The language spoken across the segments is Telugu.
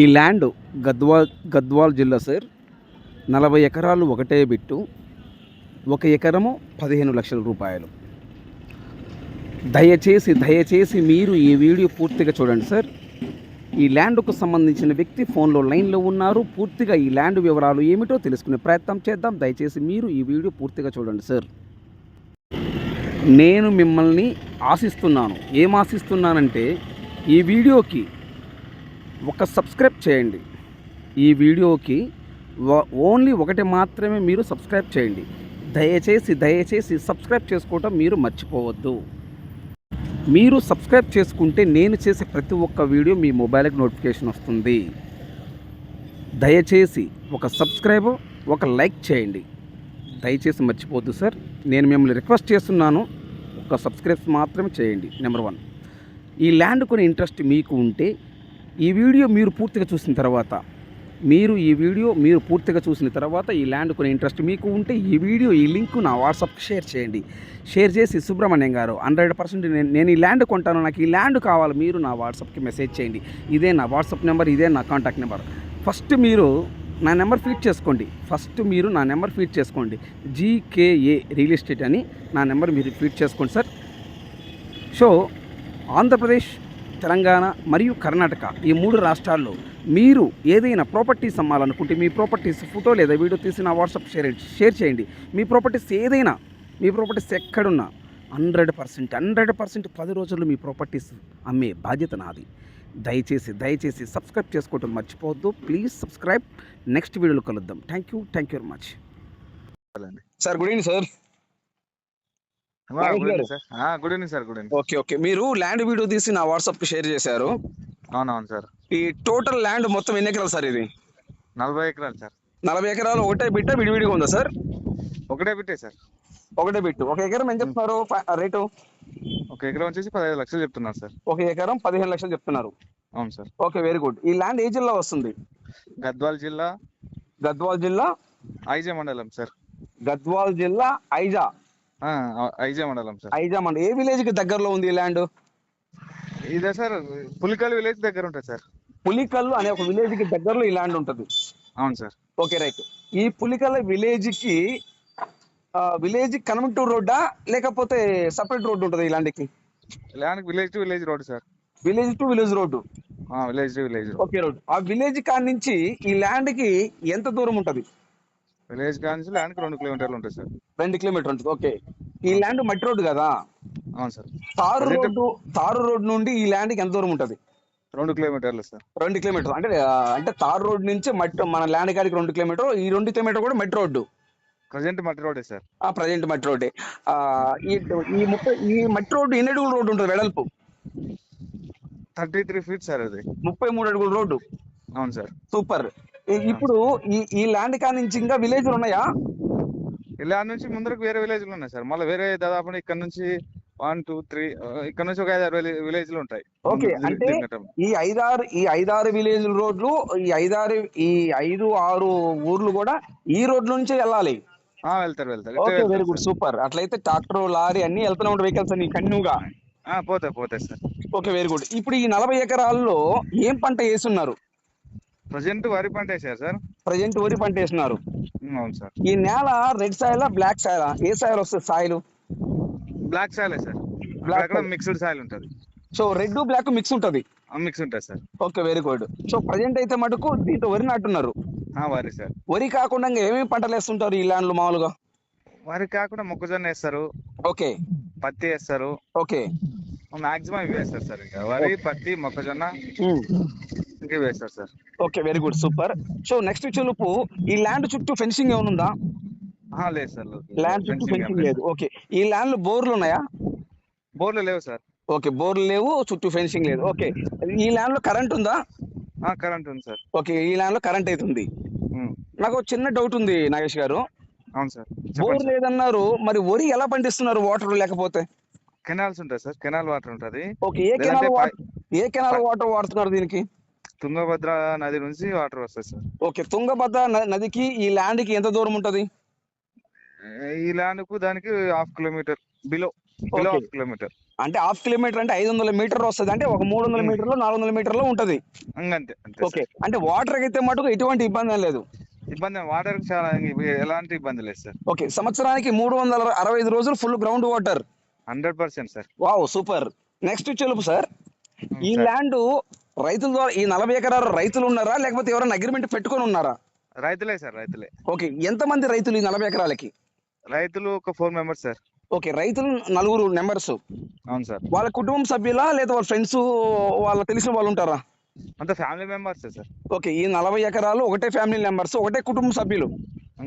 ఈ ల్యాండ్ గద్వాల్ గద్వాల్ జిల్లా సార్. నలభై ఎకరాలు ఒకటే బిట్టు. ఒక ఎకరము పదిహేను లక్షల రూపాయలు. దయచేసి దయచేసి మీరు ఈ వీడియో పూర్తిగా చూడండి సార్. ఈ ల్యాండ్కు సంబంధించిన వ్యక్తి ఫోన్లో లైన్లో ఉన్నారు. పూర్తిగా ఈ ల్యాండ్ వివరాలు ఏమిటో తెలుసుకునే ప్రయత్నం చేద్దాం. దయచేసి మీరు ఈ వీడియో పూర్తిగా చూడండి సార్. నేను మిమ్మల్ని ఆశిస్తున్నాను. ఏం ఆశిస్తున్నానంటే ఈ వీడియోకి ఒక సబ్స్క్రైబ్ చేయండి. ఈ వీడియోకి ఓన్లీ ఒకటి మాత్రమే మీరు సబ్స్క్రైబ్ చేయండి. దయచేసి దయచేసి సబ్స్క్రైబ్ చేసుకోవటం మీరు మర్చిపోవద్దు. మీరు సబ్స్క్రైబ్ చేసుకుంటే నేను చేసే ప్రతి ఒక్క వీడియో మీ మొబైల్కి నోటిఫికేషన్ వస్తుంది. దయచేసి ఒక సబ్స్క్రైబ్ ఒక లైక్ చేయండి. దయచేసి మర్చిపోవద్దు సార్. నేను మిమ్మల్ని రిక్వెస్ట్ చేస్తున్నాను ఒక సబ్స్క్రైబ్ మాత్రమే చేయండి. Number one. ఈ ల్యాండ్ కొని ఇంట్రెస్ట్ మీకు ఉంటే ఈ వీడియో మీరు పూర్తిగా చూసిన తర్వాత మీరు ఈ వీడియో మీరు పూర్తిగా చూసిన తర్వాత ఈ ల్యాండ్ కొనే ఇంట్రెస్ట్ మీకు ఉంటే ఈ వీడియో ఈ లింక్ నా వాట్సాప్కి షేర్ చేయండి. షేర్ చేసి సుబ్రహ్మణ్యం గారు హండ్రెడ్ పర్సెంట్ నేను నేను ఈ ల్యాండ్ కొంటాను నాకు ఈ ల్యాండ్ కావాలి మీరు నా వాట్సాప్కి మెసేజ్ చేయండి. ఇదే నా వాట్సాప్ నెంబర్ ఇదే నా కాంటాక్ట్ నెంబర్ ఫస్ట్ మీరు నా నెంబర్ ఫీడ్ చేసుకోండి. ఫస్ట్ మీరు నా నెంబర్ ఫీడ్ చేసుకోండి. జీకేఏ రియల్ ఎస్టేట్ అని నా నెంబర్ మీరు ఫీడ్ చేసుకోండి సార్ సో ఆంధ్రప్రదేశ్ తెలంగాణ మరియు కర్ణాటక ఈ మూడు రాష్ట్రాల్లో మీరు ఏదైనా ప్రాపర్టీస్ అమ్మాలనుకుంటే మీ ప్రాపర్టీస్ ఫోటో లేదా వీడియో తీసి నా వాట్సాప్ షేర్ షేర్ చేయండి. మీ ప్రాపర్టీస్ ఏదైనా మీ ప్రాపర్టీస్ ఎక్కడున్నా హండ్రెడ్ పర్సెంట్ హండ్రెడ్ పర్సెంట్ పది రోజుల్లో మీ ప్రాపర్టీస్ అమ్మే బాధ్యత నాది. దయచేసి దయచేసి సబ్స్క్రైబ్ చేసుకోవటం మర్చిపోవద్దు. Please subscribe. నెక్స్ట్ వీడియోలో కలుద్దాం. Thank you. Thank you very much. Sir good evening sir. Good. Evening sir good evening okay okay మీరు ల్యాండ్ వీడియో తీసి నా వాట్సాప్కి షేర్ చేశారు. అవునవును సార్ ఈ టోటల్ ల్యాండ్ మొత్తం ఎన్ని ఎకరాలు సార్ ఇది? నలభై ఎకరాలు సార్ నలభై ఎకరాలు ఒకటే బిట్ట విడివిడిగా ఉందా సార్ ఒకటే పెట్టే సార్ ఒకటే బిట్టు. ఒక ఎకరం ఎంత చెప్తున్నారు రేటు? ఒక ఎకరం వచ్చేసి పదహైదు లక్షలు చెప్తున్నారు సార్ ఒక ఎకరం పదిహేను లక్షలు చెప్తున్నారు. అవును సార్ ఓకే వెరీ గుడ్ ఈ ల్యాండ్ ఏ జిల్లా వస్తుంది? గద్వాల్ జిల్లా గద్వాల్ జిల్లా? ఐజే మండలం సార్ గద్వాల్ జిల్లా ఐజా. ఐజే మండలం సార్. ఐజా మండలం ఏ విలేజ్కి దగ్గరలో ఉంది ఈ ల్యాండ్? ఇదే సార్ పులికల్ విలేజ్ దగ్గర ఉంటుంది సార్. పులికల్లు అనే ఒక విలేజ్కి దగ్గరలో ఈ ల్యాండ్ ఉంటుంది. అవును సార్. Okay right. ఈ పులికల విలేజ్కి విలేజ్ కన్వర్టూర్ రోడ్డా లేకపోతే సపరేట్ రోడ్డు ఉంటుంది ఈ ల్యాండ్కి? Land village to village road sir. Village to village road? Village to village okay road ఆ విలేజ్ కాడ నుంచి ఈ ల్యాండ్కి ఎంత దూరం ఉంటుంది? విలేజ్ కానించి ల్యాండ్కి రెండు కిలోమీటర్లు ఉంటుంది సార్. రెండు కిలోమీటర్ ఉంటుంది. ఓకే. ఈ ల్యాండ్ మట్టి రోడ్డు కదా? అవును సార్. తారు రోడ్డు తారు రోడ్డు నుండి ఈ ల్యాండ్కి ఎంత దూరం ఉంటుంది? రెండు కిలోమీటర్లు సార్. రెండు కిలోమీటర్. అంటే అంటే తారు రోడ్ నుంచి మట్టి మన ల్యాండ్ కాడికి రెండు కిలోమీటర్ ఈ రెండు కిలోమీటర్ కూడా మట్టి రోడ్డు. ప్రజెంట్ మట్టి రోడే సార్. ఆ ప్రజెంట్ మట్టి రోడ్డే. ఈ ఈ ముప్పై ఈ మట్టి రోడ్డు ఎన్ని అడుగుల రోడ్డు ఉంటుంది వెడల్పు? థర్టీ త్రీ ఫీట్ సార్ అది. ముప్పై మూడు అడుగుల రోడ్డు. అవును సార్. సూపర్. ఇప్పుడు ఈ ఈ ల్యాండ్ కా నుంచి ఇంకా విలేజ్లు ఉన్నాయా? ఇలా నుంచి ముందరకు వేరే విలేజ్లు ఉన్నాయి సార్. మళ్ళీ వేరే దాదాపు ఇక్కడ నుంచి వన్ టూ త్రీ ఇక్కడ నుంచి ఒక ఐదారు విలేజ్లు ఉంటాయి. ఓకే, అంటే. ఈ ఐదారు ఈ ఐదారు విలేజ్ రోడ్లు ఈ ఐదారు ఈ ఐదు ఆరు ఊర్లు కూడా ఈ రోడ్ నుంచే వెళ్ళాలి. ఆ, వెళ్తారు వెళ్తారు. Okay very good. సూపర్ అట్లయితే ట్రాక్టర్ లారీ అన్ని వెళ్తూనే ఉంటాయి వెహికల్స్ అన్ని కంటిన్యూగా ఆ, పోతాయి పోతాయి సార్. ఓకే వెరీ గుడ్ ఇప్పుడు ఈ నలభై ఎకరాల్లో ఏం పంట వేస్తున్నారు? ప్రజెంట్ వరి పంట వేసారు సార్? ప్రజెంట్ వరి పంట వేస్తున్నారు ఉమ్, అవును సార్. ఈ నేల రెడ్ సాయిలా బ్లాక్ సాయిలా? ఏ సాయిల్ వస్తుంది సాయిలు? బ్లాక్ సాయిలే సార్. soil. మిక్స్డ్ సాయిల్ ఉంటుంది. సో రెడ్ బ్లాక్ మిక్స్ ఉంటది? మిక్స్ ఉంటుంది sir. Okay very good. So present అయితే మటుకు దీంతో వరి నాటున్నారు. ఆ, వరి సార్. వరి కాకుండా ఇంకా ఏమేమి పంటలు వేస్తుంటారు ఈ ల్యాండ్లు మామూలుగా? వరి కాకుండా మొక్కజొన్న వేస్తారు. ఓకే. పత్తి వేస్తారు. ఓకే. మాక్సిమం ఇవి వేస్తారు సార్ ఇంకా. వరి పత్తి మొక్కజొన్న. ఇవి వేస్తారు sir. Okay very good super so next చెలుపు ఈ ల్యాండ్ చుట్టూ ఫెన్సింగ్ ఏమైనా ఉందా? లేదు సార్ ల్యాండ్ చుట్టూ ఫెన్సింగ్ లేదు. ఓకే ఈ ల్యాండ్ బోర్లు ఉన్నాయా? బోర్లు లేవు సార్. ఓకే బోర్లు లేవు చుట్టూ ఫెన్సింగ్ లేదు. ఓకే ఈ ల్యాండ్లో కరెంట్ ఉందా? ఆ, కరెంట్ ఉంది సార్. ఓకే ఈ ల్యాండ్లో కరెంట్ ఉమ్, నాకు చిన్న డౌట్ ఉంది నాగేష్ గారు. అవును సార్. బోర్ లేదన్నారు మరి వరి ఎలా పండిస్తున్నారు వాటర్ లేకపోతే? కెనాల్స్ ఉంటాయి సార్ కెనాల్ వాటర్ ఉంటది. ఓకే ఏ కెనాల్ ఏ కెనాల్ వాటర్ వాడుతున్నారు దీనికి? తుంగభద్ర నది నుంచి వాటర్ వస్తాయి సార్. ఓకే తుంగభద్ర నదికి ఈ ల్యాండ్కి ఎంత దూరం ఉంటది? ఈ ల్యాండ్కు దానికి half kilometre below below. Half kilometre. అంటే హాఫ్ కిలోమీటర్ అంటే ఐదు వందల మీటర్లు వస్తుంది అంటే ఒక మూడు వందల. మీటర్లు నాలుగు వందల మీటర్లు ఉంటది. అంతే ఓకే. అంటే వాటర్ అయితే మటుకు ఎటువంటి ఇబ్బంది లేదు. ఇబ్బంది వాటర్ చాలా ఎలాంటి ఇబ్బంది లేదు సార్. ఓకే సంవత్సరానికి మూడు వందల అరవై ఐదు రోజులు full ground water. Hundred percent sir. Wow super. Next చెలుపు sir. ఈ. ల్యాండ్ రైతుల ద్వారా ఈ నలభై ఎకరాలు రైతులు ఉన్నారా? లేకపోతే ఎవరైనా అగ్రిమెంట్ పెట్టుకొని ఉన్నారా? రైతులే సార్ రైతులే. ఓకే ఎంతమంది రైతులు ఈ నలభై ఎకరాలకి? రైతులు ఒక ఫోర్ మెంబర్స్ సార్. ఓకే రైతులు నలుగురు నెంబర్స్ అవును సార్. వాళ్ళ కుటుంబం సభ్యులా? లేదా వాళ్ళ ఫ్రెండ్స్ వాళ్ళ తెలిసిన వాళ్ళు ఉంటారా? అంత ఫ్యామిలీ మెంబర్స్ సార్. ఓకే ఈ నలభై ఎకరాలు ఒకటే ఫ్యామిలీ మెంబర్స్ ఒకటే కుటుంబ సభ్యులు.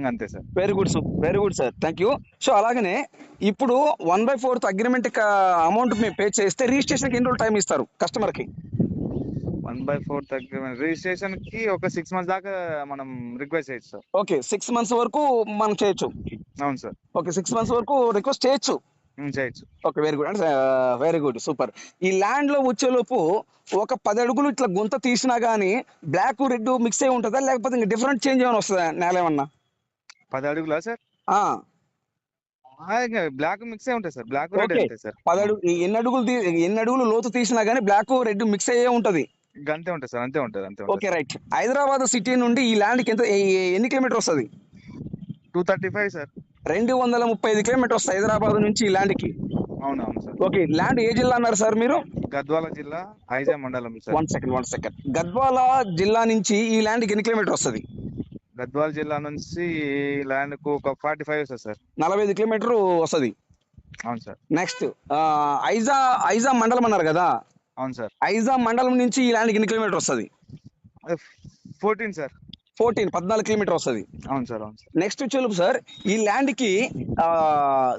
అంతే sir. Very good sir very good sir thank you so అలాగనే ఇప్పుడు one by fourth agreement amount మేము పే చేస్తే రిజిస్ట్రేషన్కి ఎన్ని రోజులు టైం ఇస్తారు కస్టమర్కి వన్ బై ఫోర్త్ అగ్రిమెంట్ రిజిస్ట్రేషన్కి ఒక సిక్స్ మంత్స్ దాకా మనం రిక్వెస్ట్ చేయొచ్చు సార్. ఓకే సిక్స్ మంత్స్ వరకు మనం చేయొచ్చు. అవును సార్. ఓకే సిక్స్ మంత్స్ వరకు రిక్వెస్ట్ చేయొచ్చు. చేయొచ్చు. ఓకే వెరీ గుడ్ అంటే వెరీ గుడ్ సూపర్ ఈ ల్యాండ్లో వచ్చేలోపు ఒక పది అడుగులు ఇట్లా గుంత తీసినా గానీ బ్లాక్ రెడ్ మిక్స్ అయి ఉంటుందా? లేకపోతే ఇంకా డిఫరెంట్ చేంజ్ ఏమైనా వస్తుందా నేల ఏమన్నా? పది అడుగులా సార్? ఆ, బ్లాక్ మిక్స్ అయి ఉంటాయి సార్. Black red. ఉంటాయి సార్. పది అడుగు ఎన్ని అడుగులు ఎన్ని అడుగులు లోతు తీసినా గానీ బ్లాక్ రెడ్ మిక్స్ అయ్యే ఉంటది. అంతే ఉంటుంది సార్ అంతే ఉంటుంది అంతే ఓకే రైట్. హైదరాబాద్ సిటీ నుండి ఈ ల్యాండ్కి ఎంత ఎన్ని కిలోమీటర్ వస్తుంది? Two thirty five sir. రెండు వందల ముప్పై ఐదు కిలోమీటర్ వస్తుంది హైదరాబాద్ నుంచి ఈ ల్యాండ్కి అవును అవును సార్. ఓకే ల్యాండ్ ఏ జిల్లా అన్నారు సార్ మీరు? గద్వాల జిల్లా ఐజా మండలం sir. One second one second. Gadwal జిల్లా నుంచి ఈ ల్యాండ్కి ఎన్ని కిలోమీటర్ వస్తుంది? గద్వాల జిల్లా నుంచి ల్యాండ్కు ఒక ఫార్టీ ఫైవ్ వస్తుంది సార్. నలభై ఐదు కిలోమీటర్ వస్తుంది. అవును సార్. నెక్స్ట్ ఐజా ఐజా మండలం అన్నారు కదా అవును సార్. ఐజా మండలం నుంచి ఈ ల్యాండ్కి ఎన్ని కిలోమీటర్ వస్తుంది? Fourteen sir. ఫోర్టీన్ పద్నాలుగు కిలోమీటర్ వస్తుంది. అవును సార్ అవును సార్. నెక్స్ట్ చెలుపు సార్ ఈ ల్యాండ్కి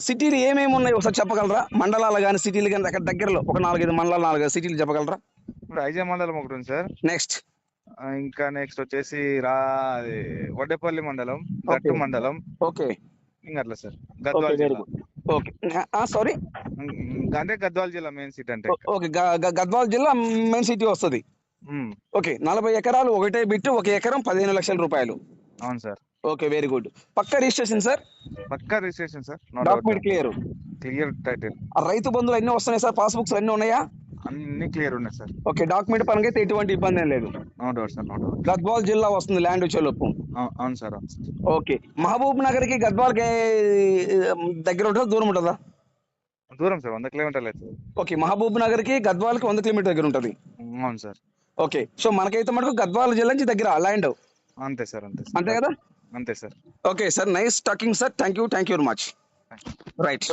సిటీలు ఏమేమి ఉన్నాయి ఒకసారి చెప్పగలరా? మండలాలు కానీ సిటీలు కానీ అక్కడ దగ్గరలో ఒక నాలుగైదు మండలాలు నాలుగైదు సిటీలు చెప్పగలరా? ఇప్పుడు ఐజా మండలం ఒకటి ఉంది సార్. నెక్స్ట్. ఇంకా నెక్స్ట్ వచ్చేసి రా వడ్డేపల్లి మండలం గట్టు. మండలం. ఓకే. ఇంకా అట్లా సార్ గద్వాల ఓకే. సారీ అంటే గద్వాల జిల్లా మెయిన్ సిటీ అంటే. ఓకే గద్వాల జిల్లా మెయిన్ సిటీ వస్తుంది. ఓకే నలభై ఎకరాలు ఒకటే బిట్టు ఒక ఎకరం పదిహేను లక్షల రూపాయలు. అవును సార్. Okay very good. పక్క రిజిస్ట్రేషన్ సార్? పక్కా registration sir. Document clear. Clear title. రైతు బంధువులు అన్ని వస్తున్నాయి సార్? పాస్బుక్స్ అన్ని ఉన్నాయా? అన్ని క్లియర్ ఉన్నాయి సార్. ఓకే డాక్యుమెంట్ పరంగా అయితే ఎటువంటి ఇబ్బంది ఏం లేదు. No doubt sir no doubt Gadwal జిల్లా వస్తుంది ల్యాండ్ వచ్చేలోపు అవును సార్ ఓకే. మహబూబ్ నగర్కి గద్వాల్కి దగ్గర ఉంటుందా? దూరం ఉంటుందా? దూరం సార్ వంద కిలోమీటర్లు అవుతుంది. ఓకే మహబూబ్ నగర్కి గద్వాల్కి వంద కిలోమీటర్ దగ్గర ఉంటుంది. అవును సార్. ఓకే సో మనకైతే మటుకు గద్వాల జిల్లా నుంచి దగ్గర ల్యాండ్. అంతే సార్ అంతే అంతే కదా? అంతే sir. Okay sir nice talking sir. Thank you thank you very much right.